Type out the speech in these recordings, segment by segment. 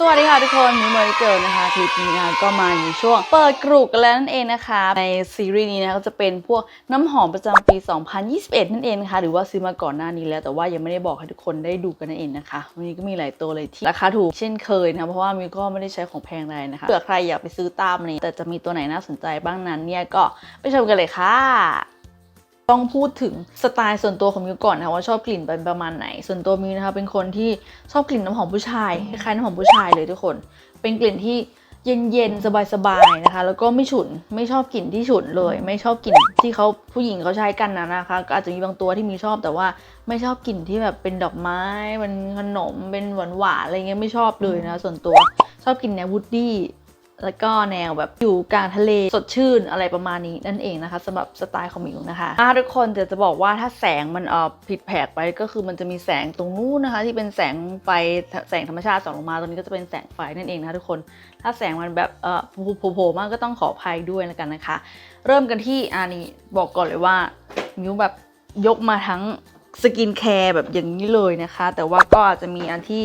สวัสดีค่ะทุกคนมิวเมอริเกิลนะคะคลิปนี้นะคะก็มาอยู่ช่วงเปิดกรุกกันแล้วนั่นเองนะคะ ในซีรีส์นี้นะก็จะเป็นพวกน้ำหอมประจำปี 2021 นั่นเองนะคะหรือว่าซื้อมาก่อนหน้านี้แล้ว แต่ว่ายังไม่ได้บอกให้ทุกคนได้ดูกันนั่นเองนะคะวันนี้ก็มีหลายตัวเลยที่ราคาถูกเช่นเคยนะเพราะว่ามิวก็ไม่ได้ใช้ของแพงอะไรนะคะเผื่อใครอยากไปซื้อตามนี้แต่จะมีตัวไหนน่าสนใจบ้างนั้นเนี่ยก็ไปชมกันเลยค่ะ ต้องพูดถึงสไตล์ส่วนตัวของมิวก่อนนะคะว่าชอบกลิ่นเป็นประมาณไหน ส่วนตัวมิวนะคะเป็นคนที่ชอบกลิ่นน้ำหอมผู้ชายคล้ายๆน้ำหอมผู้ชายเลยทุกคน เป็นกลิ่นที่เย็นๆ สบายๆ นะคะ แล้วก็ไม่ฉุน ไม่ชอบกลิ่นที่ฉุนเลย ไม่ชอบกลิ่นที่เขาผู้หญิงเขาใช้กันนะนะคะ ก็อาจจะมีบางตัวที่มิวชอบแต่ว่าไม่ชอบกลิ่นที่แบบเป็นดอกไม้ เป็นขนม เป็นหวานๆ อะไรเงี้ยไม่ชอบเลยนะส่วนตัว ชอบกลิ่นแนววูดดี้ แล้วก็แนวแบบอยู่กลางทะเลสดชื่นอะไรประมาณนี้นั่นเองนะคะสำหรับสไตล์ของมิวนะคะทุกคนแต่จะบอกว่าถ้าแสงมันเออผิดแผกไปก็คือมันจะมีแสงตรงนู้นนะคะ ที่เป็นแสงไฟแสงธรรมชาติส่องลงมาตรงนี้ก็จะเป็นแสงไฟนั่นเองนะคะทุกคนถ้าแสงมันแบบเออโผล่ๆมากก็ต้องขออภัยด้วยแล้วกันนะคะ เริ่มกันที่อันนี้บอกก่อนเลยว่ามิวแบบยกมาทั้งสกินแคร์แบบอย่างนี้เลยนะคะ แต่ว่าก็อาจจะมีอันที่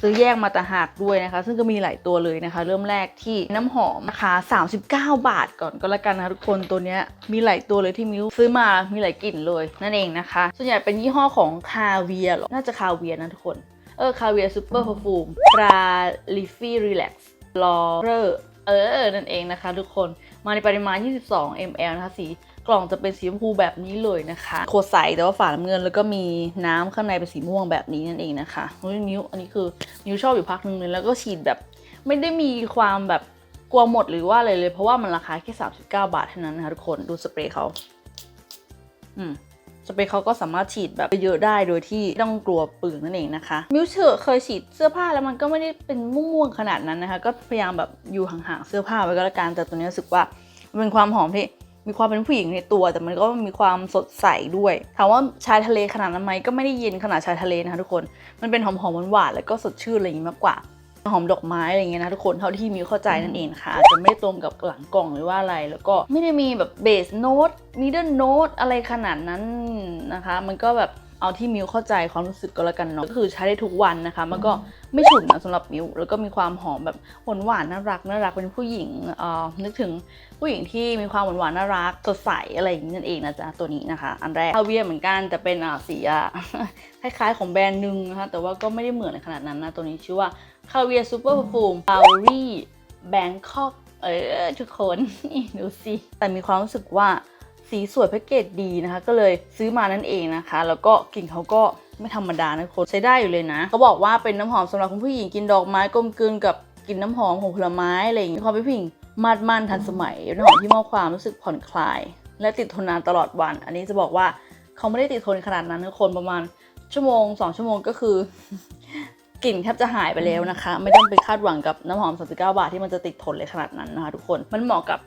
ซื้อแยกมาต่างหากด้วยนะคะ ซึ่งก็มีหลายตัวเลยนะคะ เริ่มแรกที่น้ำหอมนะคะ39 บาทก่อนก็แล้วกันนะคะทุกคนตัวเนี้ยมีหลายตัวเลยที่มิวซื้อมามีหลายกลิ่นเลยนั่นเองนะคะ ส่วนใหญ่เป็นยี่ห้อของคาเวียหรอน่าจะคาเวียนะทุกคนเออคาเวียซูเปอร์พ f ฟูมปราลิฟี่รีแลกซ์ลอเรอร์เออนั่นเองนะคะ ทุกคนมาในปริมาณ 22 ml นะคะสี กล่องจะเป็นสีชมพูแบบนี้เลยนะคะโคใสแต่ว่าฝาน้ำเงินแล้วก็มีน้ำข้างในเป็นสีม่วงแบบนี้นั่นเองนะคะโอ้ยมิวอันนี้คือมิวชอบอยู่พักหนึ่งเลยแล้วก็ฉีดแบบไม่ได้มีความแบบกลัวหมดหรือว่าอะไรเลย เพราะว่ามันราคาแค่ 39 บาทเท่านั้นนะคะทุกคนดูสเปรย์เขาอืมสเปรย์เขาก็สามารถฉีดแบบเยอะได้โดยที่ไม่ต้องกลัวปืนนั่นเองนะคะ มิวเชอร์เคยฉีดเสื้อผ้าแล้วมันก็ไม่ได้เป็นม่วงๆขนาดนั้นนะคะ ก็พยายามแบบอยู่ห่างๆเสื้อผ้าไว้ก็แล้วกันแต่ตัวนี้รู้สึกว่าเป็นความหอมที่ มีความเป็นผู้หญิงในตัว แต่มันก็มีความสดใสด้วยถามว่าชายทะเลขนาดนั้นไหมก็ไม่ได้เย็นขนาดชายทะเลนะคะทุกคนมันเป็นหอมๆหวานๆแล้วก็สดชื่นอะไรอย่างนี้มากกว่าหอมดอกไม้อะไรเงี้ยนะทุกคนเท่าที่มิวเข้าใจนั่นเองค่ะอาจจะไม่ตรงกับหลังกล่องหรือว่าอะไร แล้วก็ไม่ได้มีแบบเบสโน้ตมิดเดิลโน้ตอะไรขนาดนั้นนะคะ มันก็แบบ เอาที่มิวเข้าใจความรู้สึกก็แล้วกันเนาะก็คือใช้ได้ทุกวันนะคะ มันก็ไม่ฉุนนะสำหรับมิวแล้วก็มีความหอมแบบหวานหวานน่ารักน่ารักเป็นผู้หญิงเอ่อนึกถึงผู้หญิงที่มีความหวานหวานน่ารักสดใสอะไรอย่างนี้นั่นเองนะจ๊ะตัวนี้นะคะ อันแรกคาเวียเหมือนกันแต่เป็นอ่าสีอะคล้ายๆของแบรนด์หนึ่งนะคะแต่ว่าก็ไม่ได้เหมือนขนาดนั้นนะตัวนี้ชื่อว่าคาเวียซูเปอร์ r ฟูมบาวรี่แบงคอกเออทุกคนดูสิแต่มีความรู้สึกว่า สีสวยแพ็กเกจดีนะคะ ก็เลยซื้อมานั่นเองนะคะ แล้วก็กลิ่นเขาก็ไม่ธรรมดานะคนใช้ได้อยู่เลยนะเขาบอกว่าเป็นน้ำหอมสำหรับคุณผู้หญิงกินดอกไม้กลมกลืนกับกลิ่นน้ำหอมของผลไม้อะไรอย่างนี้ความเป็นผู้หญิงมาดมันทันสมัยน้ำหอมที่มอบความรู้สึกผ่อนคลาย และติดทนนานตลอดวัน อันนี้จะบอกว่าเขาไม่ได้ติดทนขนาดนั้นทุกคนประมาณชั่วโมงสองชั่วโมงก็คือกลิ่นแทบจะหายไปแล้วนะคะ ไม่ต้องไปคาดหวังกับน้ำหอม 39 บาทที่มันจะติดทนเลยขนาดนั้นนะคะทุกคนมันเหมาะกับ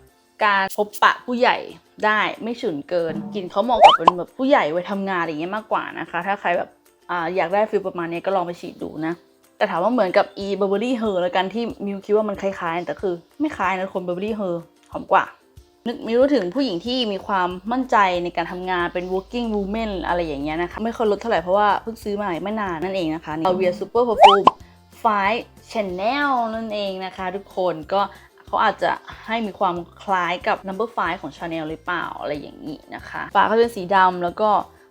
การพบปะผู้ใหญ่ได้ไม่ฉุนเกินกลิ่นเขาเหมาะกับเป็นแบบผู้ใหญ่ไว้ทำงานอย่างเงี้ยมากกว่านะคะ ถ้าใครแบบอ่าอยากได้ฟีลประมาณนี้ก็ลองไปฉีดดูนะ แต่ถามว่าเหมือนกับ e b u r b e r r y Her แล้วกันที่มิวคิดว่ามันคล้ายๆ แต่คือไม่คล้ายนะคน b u r b e r r y Her หอมกว่า นึกมิวรู้ถึงผู้หญิงที่มีความมั่นใจในการทำงานเป็น working woman อะไรอย่างเงี้ยนะคะ ไม่ค่อยลดเท่าไหร่เพราะว่าเพิ่งซื้อมาไม่นานนั่นเองนะคะนี่ Avia Super Perfume 5 Chanel นั่นเองนะคะ ทุกคนก็ เขาอาจจะให้มีความคล้ายกับ Number 5ของ Chanel หรือเปล่าอะไรอย่างนี้นะคะฝาเขาเป็นสีดำแล้วก็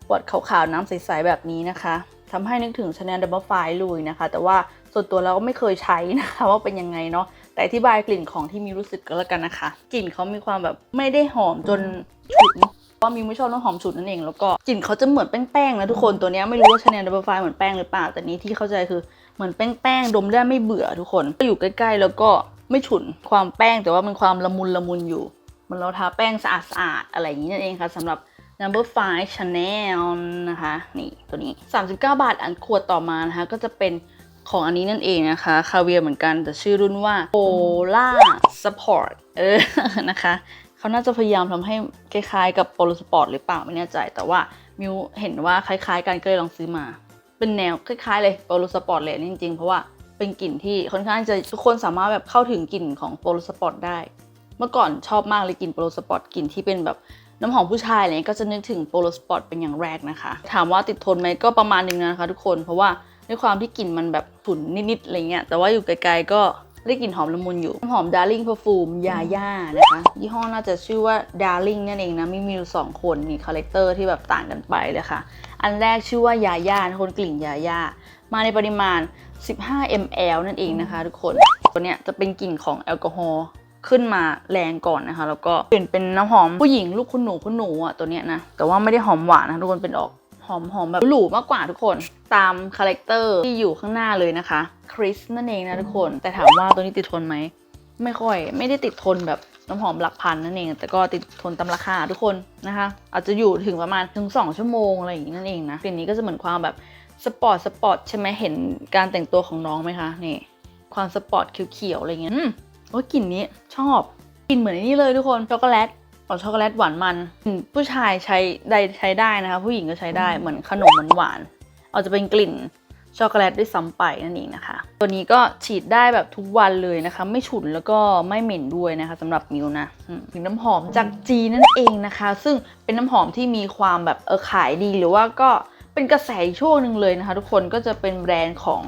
ปวดขาวๆน้ำใสๆแบบนี้นะคะทำให้นึกถึง Chanel Number 5เลยนะคะ แต่ว่าส่วนตัวเราก็ไม่เคยใช้นะคะ ว่าเป็นยังไงเนาะแต่อธิบายกลิ่นของที่มิวรู้สึกก็แล้วกันนะคะ กลิ่นเขามีความแบบไม่ได้หอมจนฉุนเพราะมิวไม่ชอบน้ำหอมฉุนนั่นเอง แล้วก็กลิ่นเขาจะเหมือนแป้งๆนะทุกคนตัวนี้ไม่รู้ว่าชาแนลดับเบิลไฟเหมือนแป้งหรือเปล่าแต่นี้ที่เข้าใจคือเหมือนแป้งๆดมได้ไม่เบื่อทุกคนก็อยู่ใกล้ๆ แล้วก็ ไม่ฉุนความแป้งแต่ว่ามันความละมุนละมุนอยู่ มันเราทาแป้งสะอาดๆอะไรอย่างนี้นั่นเองค่ะสำหรับ number 5 Chanel นะคะ นี่ตัวนี้ 39 บาทอันขวดต่อมานะคะ ก็จะเป็นของอันนี้นั่นเองนะคะ คาเวียเหมือนกัน แต่ชื่อรุ่นว่า Polar Sport เออ นะคะ เขาน่าจะพยายามทำให้คล้ายๆกับ Polo Sport หรือเปล่าไม่แน่ใจ แต่ว่ามิวเห็นว่าคล้ายๆกันก็เลยลองซื้อมา เป็นแนวคล้ายๆเลย Polo Sport เลยจริงๆ เพราะว่า เป็นกลิ่นที่ค่อนข้างจะทุกคนสามารถแบบเข้าถึงกลิ่นของ Polo Sport ได้ เมื่อก่อนชอบมากเลยกลิ่นโปรสปอร์ตกลิ่นที่เป็นแบบน้ำหอมผู้ชายอะไรเงี้ก็จะนึกถึงโปรสปอร์ตเป็นอย่างแรกนะคะ ถามว่าติดทนไหมก็ประมาณนึงนะคะทุกคนเพราะว่าด้วยความที่กลิ่นมันแบบฉุนนิดๆอะไรเงี้ยแต่ว่าอยู่ไกลๆก็ได้กลิ่นหอมละมุนอยู่น้ำหอม Darling Perfume ยาย่านะคะ ยี่ห้อน่าจะชื่อว่า Darling นั่นเองนะ มีมีอยู่สองคนมีคาแรคเตอร์ที่แบบต่างกันไปเลยค่ะ อันแรกชื่อว่ายาย่าคนกลิ่นยาย่า มาในปริมาณ 15 ml นั่นเองนะคะ ทุกคน ตัวเนี้ยจะเป็นกลิ่นของแอลกอฮอล์ขึ้นมาแรงก่อนนะคะ แล้วก็เปลี่ยนเป็นน้ำหอมผู้หญิงลูกคุณหนูคุณหนูอะตัวเนี้ยนะ แต่ว่าไม่ได้หอมหวานนะทุกคนเป็นออกหอมหอมแบบหรูมากกว่าทุกคนตามคาแรคเตอร์ที่อยู่ข้างหน้าเลยนะคะคริสนั่นเองนะทุกคน แต่ถามว่าตัวนี้ติดทนไหมไม่ค่อยไม่ได้ติดทนแบบน้ำหอมหลักพันนั่นเอง แต่ก็ติดทนตามราคาทุกคนนะคะ อาจจะอยู่ถึงประมาณถึง 2 ชั่วโมงอะไรอย่างนี้นั่นเองนะกลิ่นนี้ก็จะเหมือนความแบบ สปอร์ตสปอร์ตใช่ไหมเห็นการแต่งตัวของน้องไหมคะนี่ความสปอร์ตเขียวๆอะไรเงี้ยอืมโอ้ยกลิ่นนี้ชอบกลิ่นเหมือนไอ้นี่เลยทุกคนช็อกโกแลตออกช็อกโกแลตหวานมันอืมผู้ชายใช้ได้ใช้ได้นะคะ ผู้หญิงก็ใช้ได้เหมือนขนมหวานๆอาจจะเป็นกลิ่นช็อกโกแลตด้วยซ้ำไปนั่นเองนะคะ ตัวนี้ก็ฉีดได้แบบทุกวันเลยนะคะ ไม่ฉุนแล้วก็ไม่เหม็นด้วยนะคะสำหรับมิวนะอืมเป็นน้ำหอมจากจีนนั่นเองนะคะ ซึ่งเป็นน้ำหอมที่มีความแบบเออขายดีหรือว่าก็ เป็นกระแสช่วงหนึ่งเลยนะคะ ทุกคนก็จะเป็นแบรนด์ของ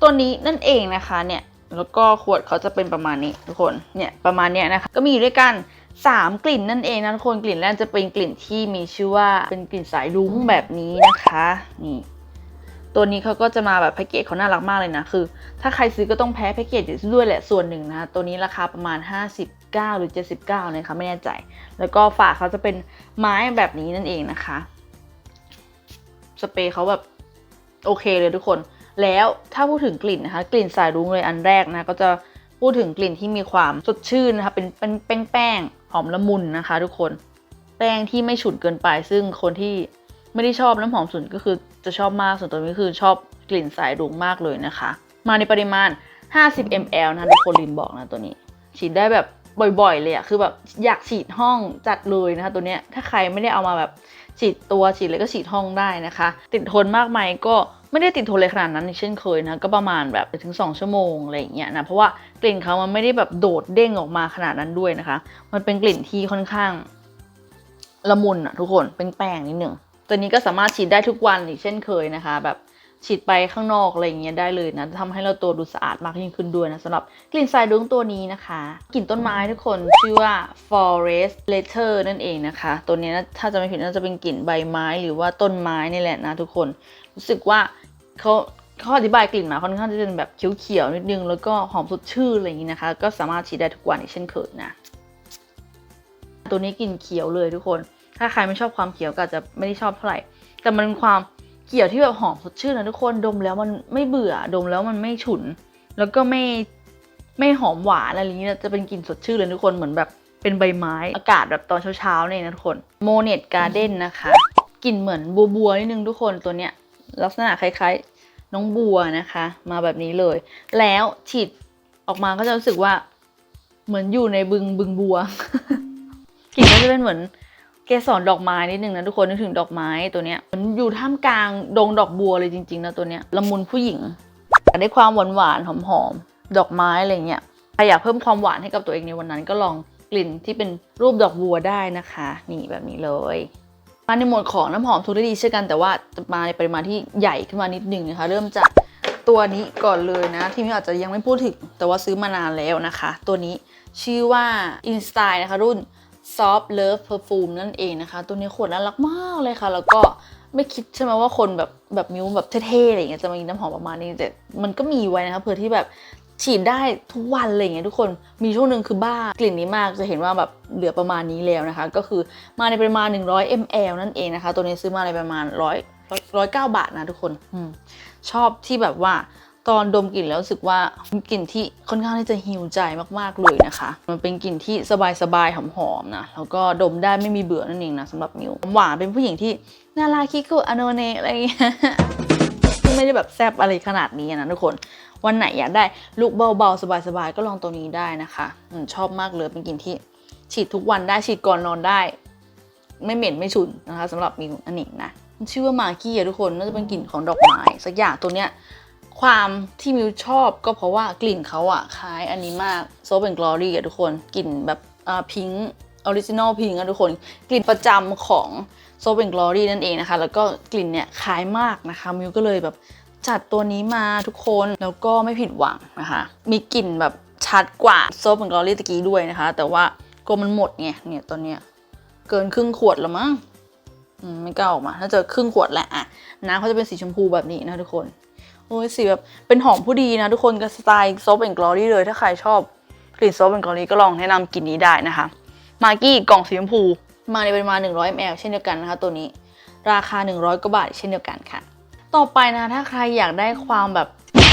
ตัวนี้นั่นเองนะคะเนี่ยแล้วก็ขวดเขาจะเป็นประมาณนี้ทุกคนเนี่ยประมาณเนี้ยนะคะก็มีอยู่ด้วยกัน 3 กลิ่นนั่นเองนะทุกคนกลิ่นแรกจะเป็นกลิ่นที่มีชื่อว่าเป็นกลิ่นสายรุ้งแบบนี้นะคะนี่ตัวนี้เขาก็จะมาแบบแพ็กเกจเขาน่ารักมากเลยนะคือ ถ้าใครซื้อก็ต้องแพ้แพ็กเกจด้วยแหละส่วนหนึ่งนะคะตัวนี้ราคาประมาณ 59 หรือ 79เลยค่ะไม่แน่ใจ แล้วก็ฝาเขาจะเป็นไม้แบบนี้นั่นเองนะคะ สเปรย์เขาแบบโอเคเลยทุกคน แล้วถ้าพูดถึงกลิ่นนะคะ กลิ่นสายรุ้งเลยอันแรกนะ ก็จะพูดถึงกลิ่นที่มีความสดชื่นนะคะ เป็นเป็นแป้งแป้งหอมละมุนนะคะ ทุกคน แป้งที่ไม่ฉุนเกินไป ซึ่งคนที่ไม่ได้ชอบน้ำหอมฉุนก็คือจะชอบมาก ส่วนตัวนี้คือชอบกลิ่นสายรุ้งมากเลยนะคะ มาในปริมาณ 50 ml นะคะทุกคนลินบอกนะตัวนี้ ฉีดได้แบบบ่อยๆ เลยอะคือแบบอยากฉีดห้องจัดเลยนะคะตัวเนี้ย ถ้าใครไม่ได้เอามาแบบ ฉีดตัวฉีดเลยก็ฉีดห้องได้นะคะ ติดทนมากไหมก็ไม่ได้ติดทนเลยขนาดนั้นเช่นเคยนะก็ประมาณแบบถึง 2 ชั่วโมงอะไรอย่างเงี้ยนะเพราะว่ากลิ่นเขามันไม่ได้แบบโดดเด้งออกมาขนาดนั้นด้วยนะคะ มันเป็นกลิ่นที่ค่อนข้างละมุนอะทุกคนเป็นแป้งนิดหนึ่งตัวนี้ก็สามารถฉีดได้ทุกวันอีกเช่นเคยนะคะ แบบ ฉีดไปข้างนอกอะไรอย่างเงี้ยได้เลยนะทำให้เราตัวดูสะอาดมากยิ่งขึ้นด้วยนะสำหรับกลิ่นทรายรุ้งตัวนี้นะคะ กลิ่นต้นไม้ทุกคนชื่อว่า forest letter นั่นเองนะคะ ตัวนี้นะถ้าจะไม่ผิดน่าจะเป็นกลิ่นใบไม้หรือว่าต้นไม้นี่แหละนะทุกคนรู้สึกว่าเขาเขาอธิบายกลิ่นมาค่อนข้างจะเป็นแบบเขียวๆนิดนึงแล้วก็หอมสดชื่นอะไรอย่างนี้นะคะ ก็สามารถฉีดได้ทุกวันอีกเช่นเคยนะ ตัวนี้กลิ่นเขียวเลยทุกคน ถ้าใครไม่ชอบความเขียวก็จะไม่ได้ชอบเท่าไหร่ แต่มันเป็นความ เขียวที่แบบหอมสดชื่นนะทุกคนดมแล้วมันไม่เบื่อดมแล้วมันไม่ฉุน แล้วก็ไม่ไม่หอมหวานอะไรอย่างนี้นะจะเป็นกลิ่นสดชื่นเลยทุกคนเหมือนแบบเป็นใบไม้อากาศแบบตอนเช้าๆเนี่ยนะทุกคนโมเนตการ์เด้นนะคะกลิ่นเหมือนบัวบัวนิดนึงทุกคนตัวเนี้ยลักษณะคล้ายๆ น้องบัวนะคะ มาแบบนี้เลย แล้วฉีดออกมาก็จะรู้สึกว่าเหมือนอยู่ในบึงบึงบัวกลิ่นก็จะเป็นเหมือน เกสรดอกไม้นิดนึงนะทุกคนนึกถึงดอกไม้ตัวเนี้ยมันอยู่ท่ามกลางดงดอกบัวเลยจริงๆนะตัวเนี้ยละมุนผู้หญิงแต่ได้ความหวานหวานหอมๆดอกไม้อะไรเงี้ยใครอยากเพิ่มความหวานให้กับตัวเองในวันนั้นก็ลองกลิ่นที่เป็นรูปดอกบัวได้นะคะ นี่แบบนี้เลยมาในหมวดของน้ำหอมทุกได้ดีเช่นกันแต่ว่าจะมาในปริมาณที่ใหญ่ขึ้นมานิดนึงนะคะ เริ่มจากตัวนี้ก่อนเลยนะ ที่มิวอาจจะยังไม่พูดถึงแต่ว่าซื้อมานานแล้วนะคะ ตัวนี้ชื่อว่า InStyle นะคะรุ่น Soft Love Perfume นั่นเองนะคะ ตัวนี้ขวดน่ารักมากเลยค่ะ แล้วก็ไม่คิดใช่ไหมว่าคนแบบแบบมิวแบบเท่ๆอะไรอย่างเงี้ยจะมีน้ำหอมประมาณนี้แต่มันก็มีไว้นะคะเผื่อที่แบบฉีดได้ทุกวันอะไรอย่างเงี้ยทุกคนมีช่วงหนึ่งคือบ้ากลิ่นนี้มากจะเห็นว่าแบบเหลือประมาณนี้แล้วนะคะ ก็คือมาในปริมาณ 100 ml นั่นเองนะคะ ตัวนี้ซื้อมาในประมาณ 100 109 บาทนะทุกคนอชอบที่แบบว่า ตอนดมกลิ่นแล้วรู้สึกว่าเป็นกลิ่นที่ค่อนข้างที่จะฮิวใจมากๆเลยนะคะ มันเป็นกลิ่นที่สบายๆหอมๆนะแล้วก็ดมได้ไม่มีเบื่อนั่นเองนะสำหรับมิวหวานเป็นผู้หญิงที่น่ารักคิกุอโนเนอะไรอย่างเงี้ยไม่ได้แบบแซบอะไรขนาดนี้นะทุกคนวันไหนอยากได้ลุคเบาๆ สบายๆ ก็ลองตัวนี้ได้นะคะอมชอบมากเลยเป็นกลิ่นที่ฉีดทุกวันได้ฉีดก่อนนอนได้ ไม่เหม็นไม่ฉุนนะคะสำหรับมิวอันนี้นะชื่อว่ามากี้อะทุกคนน่าจะเป็นกลิ่นของดอกไม้สักอย่างตัวเนี้ย ความที่มิวชอบก็เพราะว่ากลิ่นเขาอะคล้ายอันนี้มากโซเป็นกลอรี่อะทุกคนกลิ่นแบบอ่าพิงค์ออริจินอลพิงค์อะทุกคน กลิ่นประจำของโซเป็นกลอรี่นั่นเองนะคะ แล้วก็กลิ่นเนี่ยคล้ายมากนะคะมิวก็เลยแบบจัดตัวนี้มาทุกคนแล้วก็ไม่ผิดหวังนะคะ มีกลิ่นแบบชัดกว่าโซฟของกอรี่ตะกี้ด้วยนะคะ แต่ว่ากลัวมันหมดไงเนี่ยตอนเนี้ยเกินครึ่งขวดแล้วมั้งไม่กล้าออกมา ถ้าเจอครึ่งขวดแหละอะน้ำเขาจะเป็นสีชมพูแบบนี้นะทุกคน โอ้ยสีแบบเป็นหอมผู้ดีนะทุกคนกับสไตล์ซอฟต์แอนด์กลอรี่เลย ถ้าใครชอบกลิ่นซอฟต์แอนด์กลอรี่ก็ลองแนะนำกลิ่นนี้ได้นะคะ มากี้กล่องสีชมพู มาในปริมาณ 100 ml เช่นเดียวกันนะคะ ตัวนี้ราคา 100กว่าบาทเช่นเดียวกันค่ะ ต่อไปนะถ้าใครอยากได้ความแบบ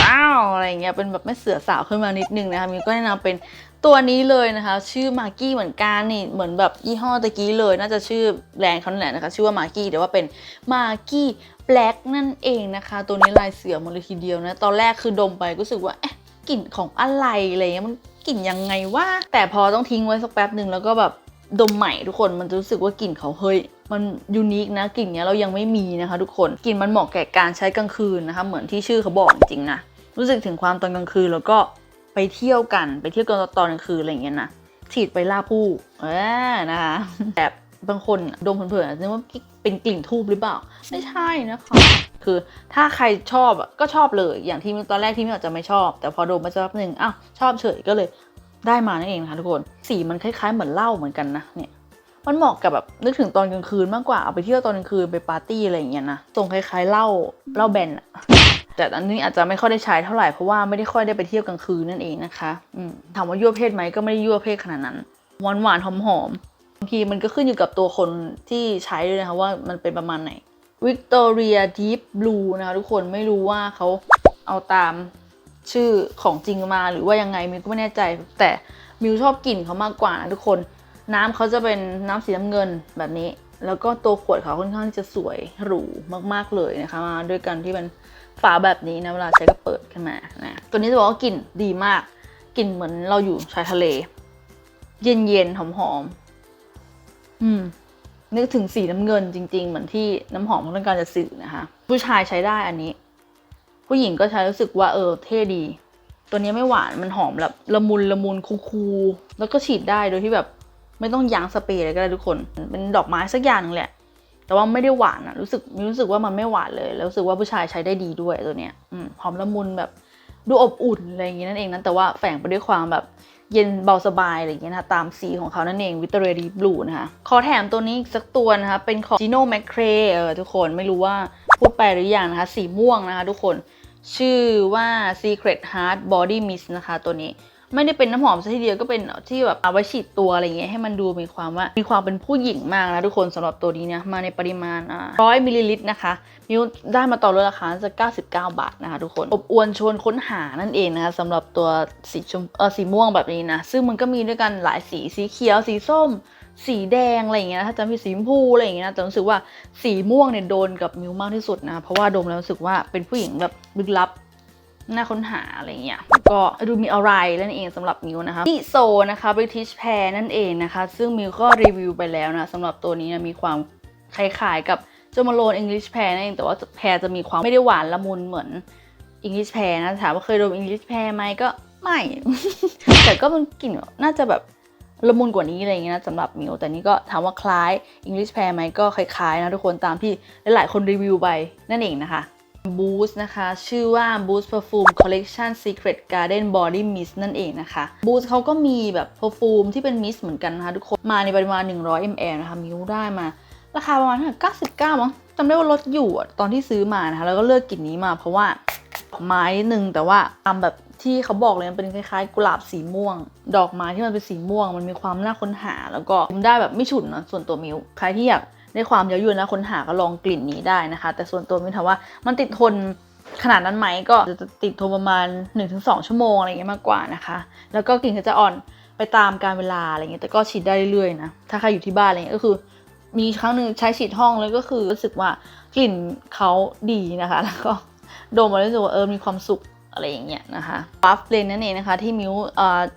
อ้าวอะไรเงี้ยเป็นแบบไม่เสือสาวขึ้นมานิดนึงนะคะมิวก็แนะนำเป็น ตัวนี้เลยนะคะ ชื่อมากี้เหมือนกันนี่เหมือนแบบยี่ห้อตะกี้เลย น่าจะชื่อแบรนด์เขาแหละนะคะ ชื่อว่ามากี้แต่ว่าเป็นมากี้แบล็กนั่นเองนะคะ ตัวนี้ลายเสือหมาเลยทีเดียวนะตอนแรกคือดมไปก็รู้สึกว่าเอ๊ะกลิ่นของอะไรอะไรเงี้ยมันกลิ่นยังไงวะแต่พอต้องทิ้งไว้สักแป๊บหนึ่งแล้วก็แบบดมใหม่ทุกคนมันจะรู้สึกว่ากลิ่นเขาเฮ้ยมันยูนิคนะกลิ่นเนี้ยเรายังไม่มีนะคะ ทุกคนกลิ่นมันเหมาะแก่การใช้กลางคืนนะคะ เหมือนที่ชื่อเขาบอกจริงนะรู้สึกถึงความตอนกลางคืนแล้วก็ ไปเที่ยวกันไปเที่ยวกันตอนกลางคืนอะไรอย่างเงี้ยนะฉีดไปล่าผู้เออนะคะแต่บางคนดมเผื่อๆนึกว่าเป็นกลิ่นทูบหรือเปล่า ไม่ใช่นะคะ คือถ้าใครชอบก็ชอบเลยอย่างที่ตอนแรกที่มิวอาจจะไม่ชอบ แต่พอดมมาสักพักหนึ่งอ้าวชอบเฉยก็เลยได้มานั่นเองนะคะทุกคนสีมันคล้ายๆเหมือนเหล้าเหมือนกันนะเนี่ยมันเหมาะกับแบบนึกถึงตอนกลางคืนมากกว่าเอาไปเที่ยวตอนกลางคืนไปปาร์ตี้อะไรอย่างเงี้ยนะทรงคล้ายๆเหล้าเหล้าแบนอะ แต่อันนี้อาจจะไม่ค่อยได้ใช้เท่าไหร่เพราะว่าไม่ได้ค่อยได้ไปเที่ยวกลางคืนนั่นเองนะคะถามว่ายั่วเพศไหมก็ไม่ได้ยั่วเพศขนาดนั้นหวานหวานหอมหอมบางทีมันก็ขึ้นอยู่กับตัวคนที่ใช้ด้วยนะคะว่ามันเป็นประมาณไหน Victoria Deep Blue นะคะทุกคนไม่รู้ว่าเขาเอาตามชื่อของจริงมาหรือว่ายังไงมิวก็ไม่แน่ใจ แต่มิวชอบกลิ่นเขามากกว่านะทุกคน น้ำเขาจะเป็นน้ำสีน้ำเงินแบบนี้ แล้วก็ตัวขวดเขาค่อนข้างที่จะสวยหรูมากๆเลยนะคะมาด้วยกันที่เป็น ฝาแบบนี้นะเวลาใช้ก็เปิดขึ้นมานะตัวนี้จะบอกว่ากลิ่นดีมากกลิ่นเหมือนเราอยู่ชายทะเล เย็นๆหอมๆอืมนึกถึงสีน้ำเงินจริง ๆ เหมือนที่น้ำหอมเขาต้องการจะสื่อนะคะ ผู้ชายใช้ได้อันนี้ ผู้หญิงก็ใช้รู้สึกว่าเออเท่ดี ตัวนี้ไม่หวานมันหอมแบบละมุนละมุนคูลๆแล้วก็ฉีดได้โดยที่แบบ ไม่ต้องยั้งสเปรย์อะไรก็ได้ทุกคน เป็นดอกไม้สักอย่างนึงแหละ แต่ว่าไม่ได้หวานอะรู้สึกมีรู้สึกว่ามันไม่หวานเลย แล้วรู้สึกว่าผู้ชายใช้ได้ดีด้วยตัวเนี้ยอืมหอมละมุนแบบดูอบอุ่นอะไรอย่างงี้นั่นเองนะแต่ว่าแฝงไปด้วยความแบบเย็นเบาสบายอะไรอย่างเงี้ยนะคะตามสีของเขานั่นเองวิตเตอร์เรดีบลูนะคะขอแถมตัวนี้อีกสักตัวนะคะ เป็นของ Gino McCrae เออทุกคนไม่รู้ว่าพูดไปหรือยังนะคะ สีม่วงนะคะ ทุกคนชื่อว่า Secret Heart Body Mist นะคะตัวนี้ ไม่ได้เป็นน้ำหอมซะทีเดียวก็เป็นที่แบบเอาไว้ฉีดตัวอะไรอย่างเงี้ยให้มันดูมีความว่ามีความเป็นผู้หญิงมากนะทุกคนสำหรับตัวนี้เนี่ยมาในปริมาณร้อยมิลลิลิตรนะคะมิวได้มาต่อลดราคาจะ99 บาทนะคะทุกคนอบอวนชวนค้นหานั่นเองนะคะสำหรับตัวสีชมเออสีม่วงแบบนี้นะซึ่งมันก็มีด้วยกันหลายสีสีเขียวสีส้มสีแดงอะไรอย่างเงี้ยนะถ้าจำผิดสีชมพูอะไรอย่างเงี้ยนะแต่รู้สึกว่าสีม่วงเนี่ยโดนกับมิวมากที่สุดนะเพราะว่าดมแล้วรู้สึกว่าเป็นผู้หญิงแบบลึกลับ น่าค้นหาอะไรเงี้ยก็ดูมีอะไรนั่นเองสำหรับมิวนะคะที่โซนะคะ British Pear นั่นเองนะคะ ซึ่งมิวก็รีวิวไปแล้วนะสำหรับตัวนี้นะมีความคล้ายๆกับจมาโลน English Pear นั่นเองแต่ว่าแพรจะมีความไม่ได้หวานละมุนเหมือน English Pear นะถามว่าเคยดม English Pear ไหมก็ไม่ แต่ก็มันกลิ่นน่าจะแบบละมุนกว่านี้อะไรอย่างเงี้ยนะสำหรับมิวแต่นี่ก็ถามว่าคล้าย English Pear ไหมก็คล้ายๆนะทุกคนตามที่หลายๆคนรีวิวไปนั่นเองนะคะ Boost นะคะ ชื่อว่า Boost Perfume Collection Secret Garden Body Mist นั่นเองนะคะ Boost เขาก็มีแบบ perfume ที่เป็น mist เหมือนกันนะคะทุกคน มาในปริมาณ 100 ml นะคะ มิวได้มา ราคาประมาณเท่าไหร่99 มั้งจำได้ว่าลดอยู่ตอนที่ซื้อมานะคะ แล้วก็เลือกกลิ่นนี้มาเพราะว่าดอกไม้นิดนึงแต่ว่าตามแบบที่เขาบอกเลยมันเป็นคล้ายๆ กุหลาบสีม่วง ดอกไม้ที่มันเป็นสีม่วง มันมีความน่าค้นหา แล้วก็ได้แบบไม่ฉุนนะส่วนตัวมิวใครที่อยาก ได้ความเย้ายวนนะค้นหาก็ลองกลิ่นนี้ได้นะคะ แต่ส่วนตัวมิวถามว่ามันติดทนขนาดนั้นไหมก็จะติดทนประมาณ 1-2 ชั่วโมงอะไรอย่างเงี้ยมากกว่านะคะ แล้วก็กลิ่นก็จะอ่อนไปตามการเวลาอะไรเงี้ยแต่ก็ฉีดได้เรื่อยๆนะถ้าใครอยู่ที่บ้านอะไรเงี้ยก็คือ มีครั้งหนึ่งใช้ฉีดห้องเลยก็คือรู้สึกว่ากลิ่นเขาดีนะคะ แล้วก็ดมมาแล้วรู้สึกว่าเออมีความสุข อะไรอย่างเงี้ยนะคะบัฟเลนนั่นเองนะคะที่มิว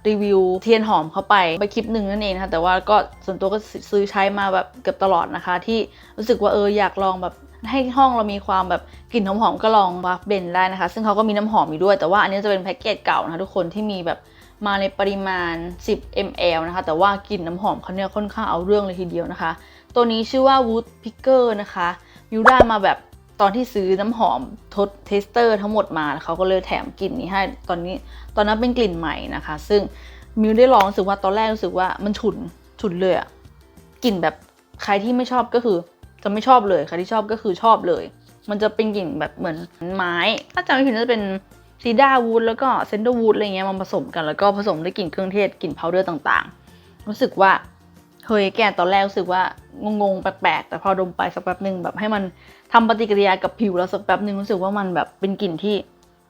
รีวิวเทียนหอมเข้าไปไปคลิปหนึ่งนั่นเองนะคะแต่ว่าก็ส่วนตัวก็ซื้อใช้มาแบบเกือบตลอดนะคะ ที่รู้สึกว่าเอออยากลองแบบให้ห้องเรามีความแบบกลิ่นหอมๆก็ลองบัฟเบนได้นะคะ ซึ่งเขาก็มีน้ำหอมอยู่ด้วย แต่ว่าอันนี้จะเป็นแพ็กเกจเก่านะคะทุกคนที่มีแบบมาในปริมาณ 10 ml นะคะ แต่ว่ากลิ่นน้ำหอมเขาเนี่ยค่อนข้างเอาเรื่องเลยทีเดียวนะคะ ตัวนี้ชื่อว่า Wood Picker นะคะมิวได้มาแบบ ตอนที่ซื้อน้ำหอมทดเทสเตอร์ทั้งหมดมาเขาก็เลยแถมกลิ่นนี้ให้ตอนนี้ตอนนั้นเป็นกลิ่นใหม่นะคะ ซึ่งมิวได้ลองรู้สึกว่าตอนแรกรู้สึกว่ามันฉุนฉุนเลยอะกลิ่นแบบใครที่ไม่ชอบก็คือจะไม่ชอบเลยใครที่ชอบก็คือชอบเลย มันจะเป็นกลิ่นแบบเหมือนไม้ ถ้าจำไม่ผิดน่าจะเป็นซีดาวูดแล้วก็เซนเดอร์วูดอะไรเงี้ยมาผสมกันแล้วก็ผสมด้วยกลิ่นเครื่องเทศกลิ่นพาวเดอร์ต่างๆ รู้สึกว่า เฮ้ยแกตอนแรกรู้สึกว่างงๆแปลกๆ แต่พอดมไปสักแป๊บหนึ่งแบบให้มันทำปฏิกิริยากับผิวแล้วสักแป๊บหนึ่งรู้สึกว่ามันแบบเป็นกลิ่นที่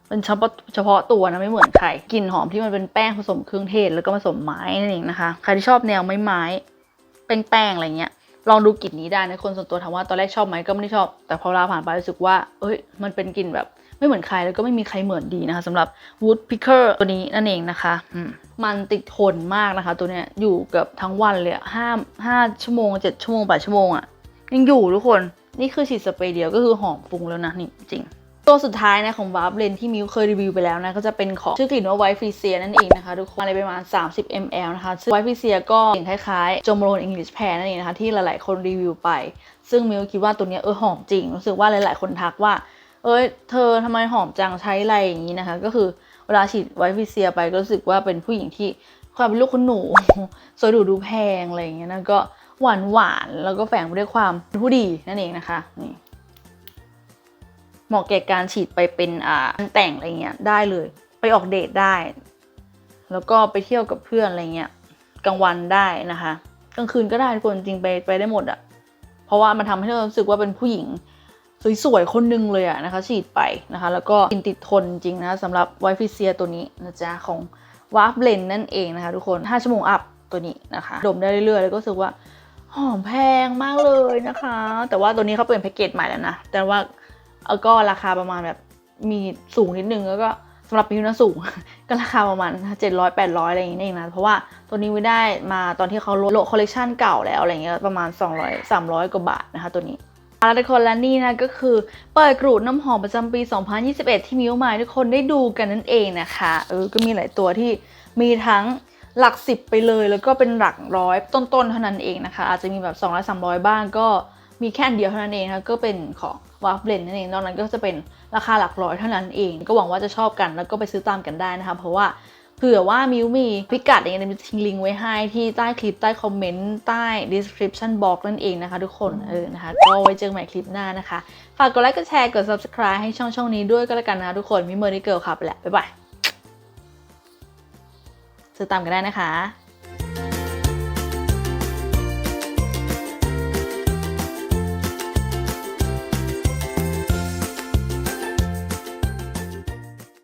เป็นเฉพาะเฉพาะตัวนะไม่เหมือนใครกลิ่นหอมที่มันเป็นแป้งผสมเครื่องเทศแล้วก็ผสมไม้นั่นเองนะคะใครที่ชอบแนวไม้ไม้ๆแป้งๆอะไรเงี้ยลองดูกลิ่นนี้ได้นะคนส่วนตัวถามว่าตอนแรกชอบไหมก็ไม่ได้ชอบ แต่พอเวลาผ่านไปรู้สึกว่า เอ้ยมันเป็นกลิ่นแบบ ไม่เหมือนใครแล้วก็ไม่มีใครเหมือนดีนะคะสำหรับ Wood Picker ตัวนี้นั่นเองนะคะมันติดทนมากนะคะ ตัวเนี้ยอยู่เกับทั้งวันเลยห้าห้าชั่วโมงเจ็ดชั่วโมงแปดชั่วโมงอะยังอยู่ทุกคนนี่คือฉีดสเปรย์เดียวก็คือหอมฟุ้งแล้วนะนี่จริงตัวสุดท้ายนะของวาร์ b เลนที่มิวเคยรีวิวไปแล้วนะ ก็จะเป็นของชื่อกลิ่นว่าไวฟรีเซียนั่นเองนะคะ ทุกคนอะไรประมาณ 30 ml นะคะ ซึ่งไวฟรีเซียก็กลิ่นคล้ายๆโจมโรนอังกฤษแพรนั่นเองนะคะ ที่หลายๆคนรีวิวไป ซึ่งมิวคิดว่าตัวนี้เออหอมจริง รู้สึกว่าหลายๆคนทักว่า เอ้ย เธอทำไมหอมจังใช้อะไรอย่างนี้นะคะ ก็คือเวลาฉีดไวท์ฟรีเซียไปก็รู้สึกว่าเป็นผู้หญิงที่ความเป็นลูกคุณหนูสวยดูดูแพงอะไรอย่างเงี้ยนะก็หวานหวานแล้วก็แฝงไปด้วยความผู้ดีนั่นเองนะคะนี่เหมาะแก่การฉีดไปเป็นอ่าแต่งอะไรเงี้ยได้เลย ไปออกเดทได้ แล้วก็ไปเที่ยวกับเพื่อนอะไรเงี้ยกลางวันได้นะคะกลางคืนก็ได้ทุกคนจริงไปไปได้หมดอะเพราะว่ามันทำให้เรารู้สึกว่าเป็นผู้หญิง สวยๆ คนหนึงเลยอะนะคะฉีดไปนะคะ แล้วก็กินติดทนจริงนะสำหรับไวฟิเซียตัวนี้นะจ๊ะของวาร์ฟเลนนั่นเองนะคะทุกคน 5 ชั่วโมงอัพตัวนี้นะคะ ดมได้เรื่อยๆ แล้วก็รู้สึกว่าหอมแพงมากเลยนะคะ แต่ว่าตัวนี้เขาเปลี่ยนแพ็กเกจใหม่แล้วนะ แต่ว่าก็ราคาประมาณแบบมีสูงนิดนึงแล้วก็สำหรับมิวนะสูง ก็ราคาประมาณเจ็ดร้อยแปดร้อยอะไรอย่างเงี้ยเองนะเพราะว่าตัวนี้ไม่ได้มาตอนที่เขาลดคอลเลคชันเก่าแล้วอะไรเงี้ยประมาณ200 300กว่าบาทนะคะตัวนี้ เอาละทุกคนและนี่นะก็คือเปิดกรูดน้ำหอมประจำปี 2021 ที่มิวมาให้ทุกคนได้ดูกันนั่นเองนะคะเออก็มีหลายตัวที่มีทั้งหลักสิบไปเลยแล้วก็เป็นหลักร้อยต้นๆเท่านั้นเองนะคะ อาจจะมีแบบ 200 300 บ้างก็มีแค่เดียวเท่านั้นเองนะก็เป็นของวาฟเลนนั่นเองนอกนั้นก็จะเป็นราคาหลักร้อยเท่านั้นเอง ก็หวังว่าจะชอบกันแล้วก็ไปซื้อตามกันได้นะคะเพราะว่า เผื่อว่ามิวมีพิกัดอย่างเงี้ยมิวจะทิ้งลิงก์ไว้ให้ที่ใต้คลิปใต้คอมเมนต์ใต้ description box นั่นเองนะคะทุกคนเออนะคะก็ไว้เจอกันใหม่คลิปหน้านะคะ ฝากกดไลค์กดแชร์กด subscribe ให้ช่องช่องนี้ด้วยก็แล้วกันนะทุกคนมิเมอร์นี่เกิลค่ะไปแล้วบ๊ายบายซื้อตามกันได้นะคะ